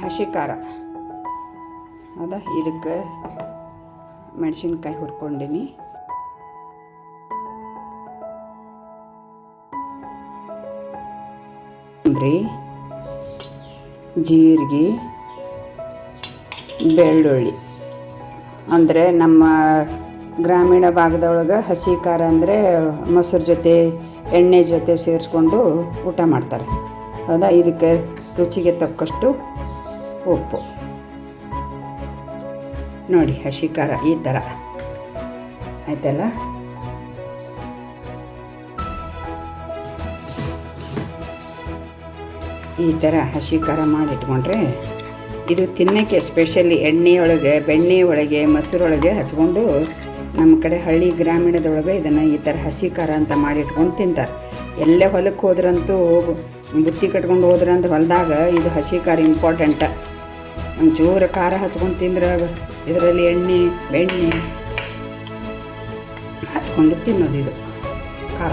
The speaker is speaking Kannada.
ಹಸಿ ಖಾರ ಹೌದಾ ಇದಕ್ಕೆ ಮೆಣಸಿನ್ಕಾಯಿ ಹುರ್ಕೊಂಡಿನಿ. ಜೀರಿಗೆ, ಬೆಳ್ಳುಳ್ಳಿ. ಅಂದರೆ ನಮ್ಮ ಗ್ರಾಮೀಣ ಭಾಗದೊಳಗೆ ಹಸಿ ಖಾರ ಅಂದರೆ ಮೊಸರು ಜೊತೆ, ಎಣ್ಣೆ ಜೊತೆ ಸೇರಿಸ್ಕೊಂಡು ಊಟ ಮಾಡ್ತಾರೆ. ಹೌದಾ ಇದಕ್ಕೆ ರುಚಿಗೆ ತಕ್ಕಷ್ಟು ಉಪ್ಪು ನೋಡಿ ಹಸಿ ಖಾರ ಈ ಥರ. ಆಯ್ತಲ್ಲ? ಈ ಥರ ಹಸಿ ಖಾರ ಮಾಡಿಟ್ಕೊಂಡ್ರೆ ಇದು ತಿನ್ನೋಕ್ಕೆ ಸ್ಪೆಷಲಿ ಎಣ್ಣೆಯೊಳಗೆ ಬೆಣ್ಣೆ ಒಳಗೆ ಮೊಸರೊಳಗೆ ಹಚ್ಕೊಂಡು ನಮ್ಮ ಕಡೆ ಹಳ್ಳಿ ಗ್ರಾಮೀಣದೊಳಗೆ ಇದನ್ನು ಈ ಥರ ಹಸಿ ಖಾರ ಅಂತ ಮಾಡಿಟ್ಕೊಂಡು ತಿಂತಾರೆ. ಎಲ್ಲೇ ಹೊಲಕ್ಕೆ ಹೋದ್ರಂತೂ ಬುತ್ತಿ ಕಟ್ಕೊಂಡು ಹೋದ್ರಂತ ಹೊಲದಾಗ ಇದು ಹಸಿ ಖಾರ ಇಂಪಾರ್ಟೆಂಟ ಒಂಚೂರು ಖಾರ ಹಚ್ಕೊಂಡು ತಿಂದ್ರೆ ಇದರಲ್ಲಿ ಎಣ್ಣೆ ಬೆಣ್ಣೆ ಹಚ್ಕೊಂಡು ತಿನ್ನೋದು ಇದು ಖಾರ.